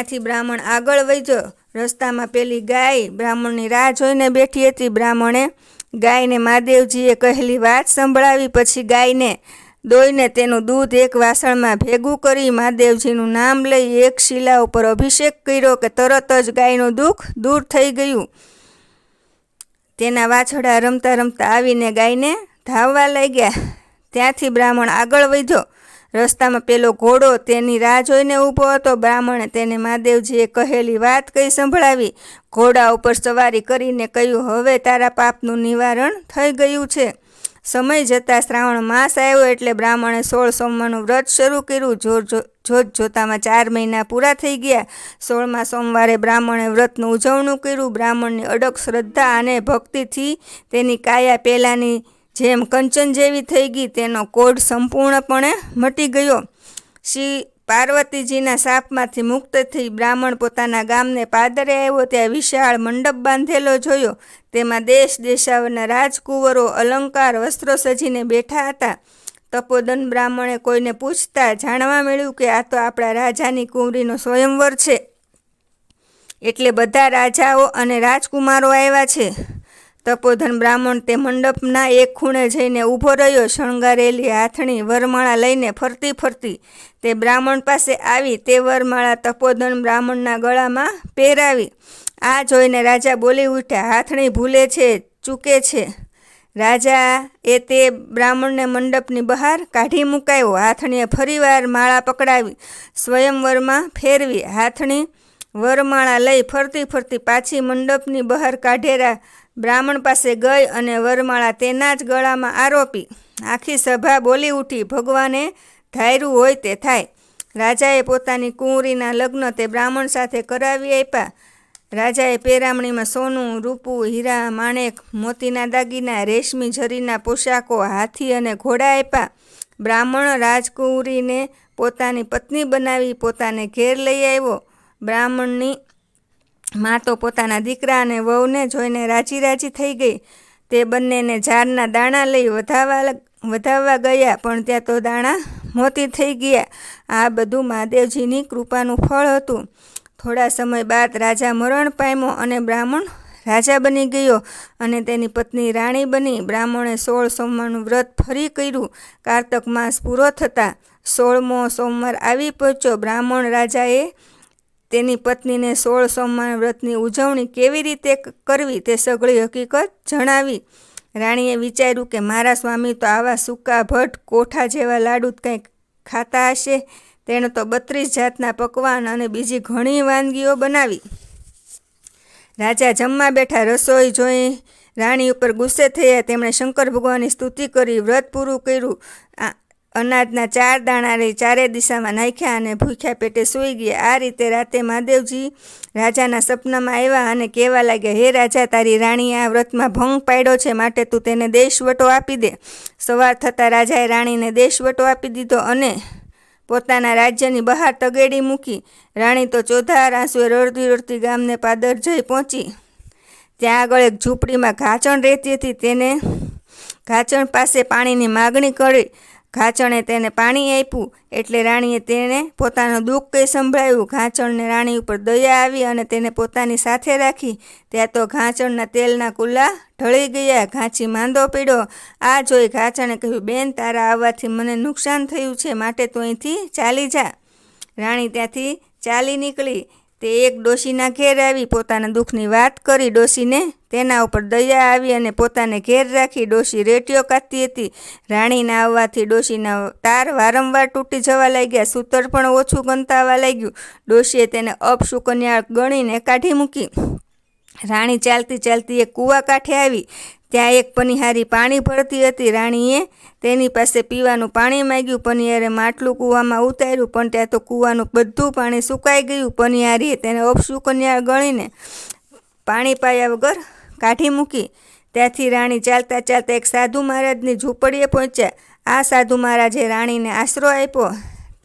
ત્યાંથી બ્રાહ્મણ આગળ વધ્યો. રસ્તામાં પેલી ગાય બ્રાહ્મણની રાહ જોઈને બેઠી હતી. બ્રાહ્મણે ગાયને મહાદેવજીએ કહેલી વાત સંભળાવી. પછી ગાયને દોઈને તેનું દૂધ એક વાસણમાં ભેગું કરી મહાદેવજીનું નામ લઈ એક શિલા ઉપર અભિષેક કર્યો કે તરત જ ગાયનું દુઃખ દૂર થઈ ગયું. તેના વાછડા રમતા રમતા આવીને ગાયને ધાવવા લાગ્યા. ત્યાંથી બ્રાહ્મણ આગળ વધ્યો. રસ્તામાં પેલો ઘોડો તેની રાહ જોઈને ઊભો હતો. બ્રાહ્મણે તેને મહાદેવજીએ કહેલી વાત કઈ સંભળાવી. ઘોડા ઉપર સવારી કરીને કહ્યું, હવે તારા પાપનું નિવારણ થઈ ગયું છે. સમય જતાં શ્રાવણ માસ આવ્યો એટલે બ્રાહ્મણે સોળ સોમવારનું વ્રત શરૂ કર્યું. જોર જોત જોતામાં ચાર મહિના પૂરા થઈ ગયા. સોળમા સોમવારે બ્રાહ્મણે વ્રતનું ઉજવણું કર્યું. બ્રાહ્મણની અડગ શ્રદ્ધા અને ભક્તિથી તેની કાયા પહેલાંની જેમ કંચન જેવી થઈ ગઈ, તેનો કોડ સંપૂર્ણપણે મટી ગયો. શ્રી પાર્વતીજીના શાપમાંથી મુક્ત થઈ બ્રાહ્મણ પોતાના ગામને પાદરે આવ્યો, ત્યાં વિશાળ મંડપ બાંધેલો જોયો. તેમાં દેશ દેશાવરના રાજકુંવરો અલંકાર વસ્ત્રો સજીને બેઠા હતા. તપોદન બ્રાહ્મણે કોઈને પૂછતા જાણવા મળ્યું કે આ તો આપણા રાજાની કુંવરીનો સ્વયંવર છે. એટલે બધા રાજાઓ અને રાજકુમારો આવ્યા છે. તપોધન બ્રાહ્મણ તે મંડપના એક ખૂણે જઈને ઊભો રહ્યો, શણગારેલી હાથણી વરમાળા લઈને ફરતી ફરતી તે બ્રાહ્મણ પાસે આવી તે વરમાળા તપોધન બ્રાહ્મણના ગળામાં પહેરાવી. આ જોઈને રાજા બોલી ઉઠ્યા, હાથણી ભૂલે છે, ચૂકે છે. રાજા એ તે બ્રાહ્મણને મંડપની બહાર કાઢી મુકાયો. હાથણીએ ફરીવાર માળા પકડાવી, સ્વયંવરમાં ફેરવી. હાથણી વરમાળા લઈ ફરતી ફરતી પાછી મંડપની બહાર કાઢેરા. બ્રાહ્મણ પાસે ગઈ અને વરમાળા તેના જ ગળામાં આરોપી. આખી સભા બોલી ઉઠી, ભગવાને ધાર્યું હોય તે થાય. રાજાએ પોતાની કુંવરીના લગ્ન તે બ્રાહ્મણ સાથે કરાવી આપ્યા. રાજાએ પેરામણીમાં સોનું, રૂપું, હીરા, માણેક, મોતીના દાગીના, રેશમી ઝરીના પોશાકો, હાથી અને ઘોડા આપ્યા. બ્રાહ્મણ રાજકુંવરીને પોતાની પત્ની બનાવી પોતાને ઘેર લઈ આવ્યો. બ્રાહ્મણની મા તો પોતાના દીકરા અને વહુને જોઈને રાજી રાજી થઈ ગઈ. તે બંનેને ઝાડના દાણા લઈ વધાવવા વધાવવા ગયા, પણ ત્યાં તો દાણા મોતી થઈ ગયા. આ બધું મહાદેવજીની કૃપાનું ફળ હતું. થોડા સમય બાદ રાજા મરણ પામ્યો અને બ્રાહ્મણ રાજા બની ગયો અને તેની પત્ની રાણી બની. બ્રાહ્મણે સોળ સોમવારનું વ્રત ફરી કર્યું. કારતક માસ પૂરો થતાં સોળમો સોમવાર આવી પહોંચ્યો. બ્રાહ્મણ રાજાએ તેની પત્નીને સોળ સોમવાર વ્રતની ઉજવણી કેવી રીતે કરવી તે સઘળી હકીકત જણાવી. રાણીએ વિચાર્યું કે મારા સ્વામી તો આવા સૂકા ભટ્ટ કોઠા જેવા લાડુ કંઈક ખાતા હશે. તેણે તો બત્રીસ જાતના પકવાન અને બીજી ઘણી વાનગીઓ બનાવી. રાજા જમવા બેઠા રસોઈ જોઈ રાણી ઉપર ગુસ્સે થયા. તેમણે શંકર ભગવાનની સ્તુતિ કરી, વ્રત પૂરું કર્યું. અનાજના ચાર દાણા લઈ ચારે દિશામાં નાખ્યા અને ભૂખ્યા પેટે સૂઈ ગયા. આ રીતે રાતે મહાદેવજી રાજાના સપનામાં આવ્યા અને કહેવા લાગ્યા, હે રાજા, તારી રાણીએ આ વ્રતમાં ભંગ પાડ્યો છે, માટે તું તેને દેશવટો આપી દે. સવાર થતાં રાજાએ રાણીને દેશવટો આપી દીધો અને પોતાના રાજ્યની બહાર તગેડી મૂકી. રાણી તો ચોધાર આંસુએ રડતી રડતી ગામને પાદર જઈ પહોંચી. ત્યાં આગળ એક ઝૂંપડીમાં ઘાચણ રહેતી હતી. તેને ઘાચણ પાસે પાણીની માગણી કરી ઘાચણે તેને પાણી આપ્યું એટલે રાણીએ તેને પોતાનું દુઃખ કંઈ સંભળાવ્યું ઘાચણને રાણી ઉપર દયા આવી અને તેને પોતાની સાથે રાખી. ત્યાં તો ઘાચણના તેલના કુલ્લા ઢળી ગયા. ઘાંચી માંદો પીડ્યો આ જોઈ ઘાચણે કહ્યું, બેન, તારા આવવાથી મને નુકસાન થયું છે. માટે તું અહીંથી ચાલી જા. રાણી ત્યાંથી ચાલી નીકળી. તે એક ડોશીના ઘેર આવી પોતાના દુઃખની વાત કરી ડોશીને તેના ઉપર દયા આવી અને પોતાને ઘેર રાખી ડોશી રેટીઓ કાઢતી હતી. રાણીના આવવાથી ડોશીના તાર વારંવાર તૂટી જવા લાગ્યા, સૂતર પણ ઓછું ગંતાવા લાગ્યું. ડોશીએ તેને અપશુકન્યા ગણીને કાઢી મૂકી. રાણી ચાલતી ચાલતી એક કૂવા કાંઠે આવી. ત્યાં એક પનિહારી પાણી ભરતી હતી રાણીએ. તેની પાસે પીવાનું પાણી માંગ્યું. પનિયારે માટલું કૂવામાં ઉતાર્યું, પણ ત્યાં તો કૂવાનું બધું પાણી સુકાઈ ગયું. પનિહારીએ તેને અપશુકન્યા ગણીને પાણી પાયા વગર કાઢી મૂકી. ત્યાંથી રાણી ચાલતા ચાલતા એક સાધુ મહારાજની ઝૂંપડીએ પહોંચ્યા. આ સાધુ મહારાજે રાણીને આશરો આપ્યો.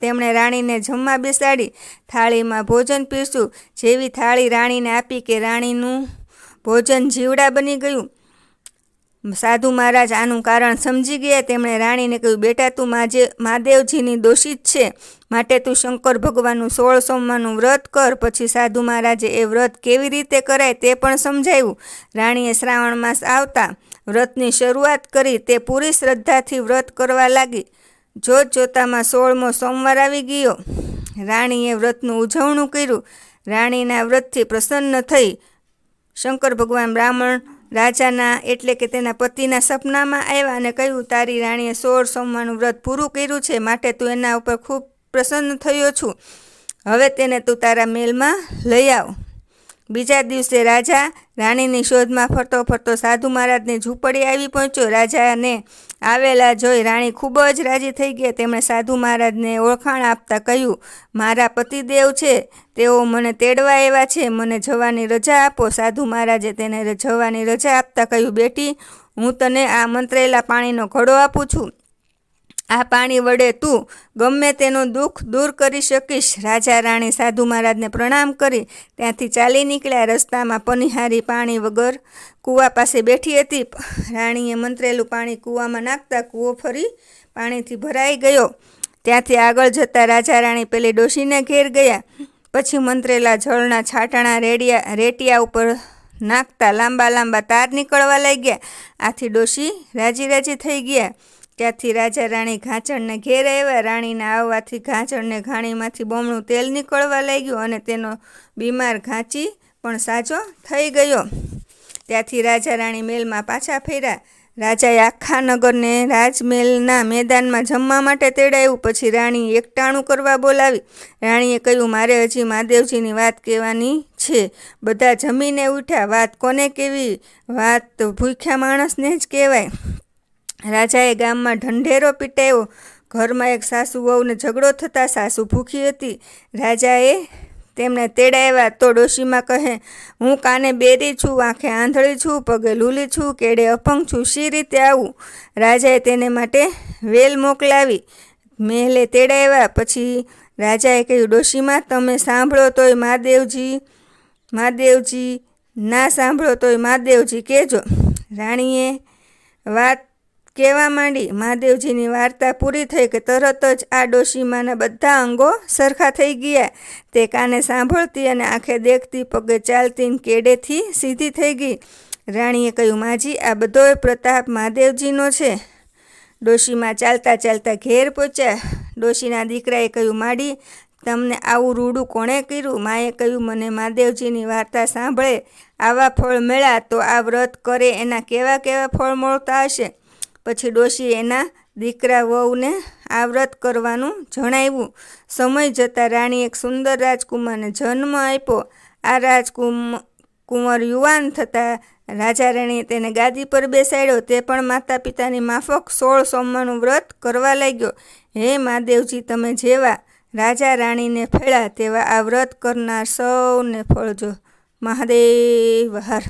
તેમણે રાણીને જમવા બેસાડી, થાળીમાં ભોજન પીરસ્યું. જેવી થાળી રાણીને આપી કે રાણીનું ભોજન જીવડા બની ગયું. સાધુ મહારાજ આનું કારણ સમજી ગયા. તેમણે રાણીને કહ્યું, બેટા, તું માજે, મહાદેવજીની દોષિત છે. માટે તું શંકર ભગવાનનું સોળ સોમવારનું વ્રત કર. પછી સાધુ મહારાજે એ વ્રત કેવી રીતે કરાય તે પણ સમજાવ્યું રાણીએ શ્રાવણ માસ આવતા વ્રતની શરૂઆત કરી. તે પૂરી શ્રદ્ધાથી વ્રત કરવા લાગી. જોત જોતામાં સોળમો સોમવાર આવી ગયો. રાણીએ વ્રતનું ઉજવણું કર્યું. રાણીના વ્રતથી પ્રસન્ન થઈ શંકર ભગવાન બ્રાહ્મણ રાજાના એટલે કે તેના પતિના સપનામાં આવ્યા અને કહ્યું, તારી રાણીએ સોળ સોમવારનું વ્રત પૂરું કર્યું છે, માટે તું એના ઉપર ખૂબ પ્રસન્ન થયો છું. હવે તેને તું તારા મેલમાં લઈ આવ. બીજા દિવસે રાજા રાણીની શોધમાં ફરતો ફરતો સાધુ મહારાજની ઝૂંપડી આવી પહોંચ્યો. રાજાને આવેલા જોઈ રાણી ખૂબ જ રાજી થઈ ગયા તેમણે સાધુ મહારાજને ઓળખાણ આપતા કહ્યું, મારા પતિદેવ છે. તેઓ મને તેડવા એવા છે. મને જવાની રજા આપો. સાધુ મહારાજે તેને જવાની રજા આપતા કહ્યું, બેટી, હું તને આ મંત્રેલા પાણીનો ઘડો આપું છું. આ પાણી વડે તું ગમે તેનું દુઃખ દૂર કરી શકીશ. રાજા રાણી સાધુ મહારાજને પ્રણામ કરી. ત્યાંથી ચાલી નીકળ્યા. રસ્તામાં પનિહારી પાણી વગર કૂવા પાસે બેઠી હતી. રાણીએ મંત્રેલું પાણી કૂવામાં નાખતા કૂવો ફરી પાણીથી ભરાઈ ગયો. ત્યાંથી આગળ જતાં રાજા રાણી પેલી ડોશીને ઘેર ગયા. પછી મંત્રેલા જળના છાંટણા રેડિયા, રેટિયા ઉપર નાખતા લાંબા લાંબા તાર નીકળવા લાગ્યા. આથી ડોશી રાજી રાજી થઈ ગયા. ત્યાંથી રાજા રાણી ઘાંચણને ઘેર આવ્યા. રાણીના આવવાથી ઘાંચણને ઘાણીમાંથી બમણું તેલ નીકળવા લાગ્યું અને તેનો બીમાર ઘાંચી પણ સાજો થઈ ગયો. ત્યાંથી રાજા રાણી મેલમાં પાછા ફેર્યા. રાજાએ આખા નગરને રાજમહેલના મેદાનમાં જમવા માટે તેડાયું. પછી રાણી એકટાણું કરવા બોલાવી. રાણીએ કહ્યું, મારે હજી મહાદેવજીની વાત કહેવાની છે. બધા જમીને ઉઠ્યા. વાત કોને કેવી વાત ભૂખ્યા માણસને જ કહેવાય. રાજાએ ગામમાં ઢંઢેરો પીટાયો. ઘરમાં એક સાસુ વહુને ઝઘડો થતાં સાસુ ભૂખી હતી. રાજાએ તેમને તેડાવ્યા તો ડોશીમાં કહે, હું કાને બેરી છું, આંખે આંધળી છું, પગે લૂલી છું, કેડે અપંગ છું, શી રીતે આવું? રાજાએ તેને માટે વેલ મોકલાવી. મહેલે તેડાવ્યા પછી રાજાએ કહ્યું, ડોશીમાં, તમે સાંભળો તોય મહાદેવજી મહાદેવજી, ના સાંભળો તોય મહાદેવજી, કહેજો. રાણીએ વાત કહેવા માંડી મહાદેવજીની વાર્તા પૂરી થઈ કે તરત જ આ ડોશીમાના બધા અંગો સરખા થઈ ગયા. તે કાને સાંભળતી અને આંખે દેખતી પગે ચાલતી કેડેથી સીધી થઈ ગઈ. રાણીએ કહ્યું, માજી, આ બધોય પ્રતાપ મહાદેવજીનો છે. ડોશીમાં ચાલતા ચાલતા ઘેર પહોંચ્યા. ડોશીના દીકરાએ કહ્યું, માડી, તમને આવું રૂડું કોણે કર્યું? માએ કહ્યું, મને મહાદેવજીની વાર્તા સાંભળે. આવા ફળ મળ્યા તો આ વ્રત કરે, એના કેવા કેવા ફળ મળતા હશે? પછી ડોશી એના દીકરા વહુને આ વ્રત કરવાનું જણાવ્યું. સમય જતાં રાણી એક સુંદર રાજકુમારને જન્મ આપ્યો. આ રાજકુમ કુંવર યુવાન થતાં રાજા રાણીએ તેને ગાદી પર બેસાડ્યો. તે પણ માતા પિતાની માફક સોળ સોમવારનું વ્રત કરવા લાગ્યો. હે મહાદેવજી, તમે જેવા રાજા રાણીને ફેળા, તેવા આ વ્રત કરનાર સૌને ફળજો. મહાદેવ, હર.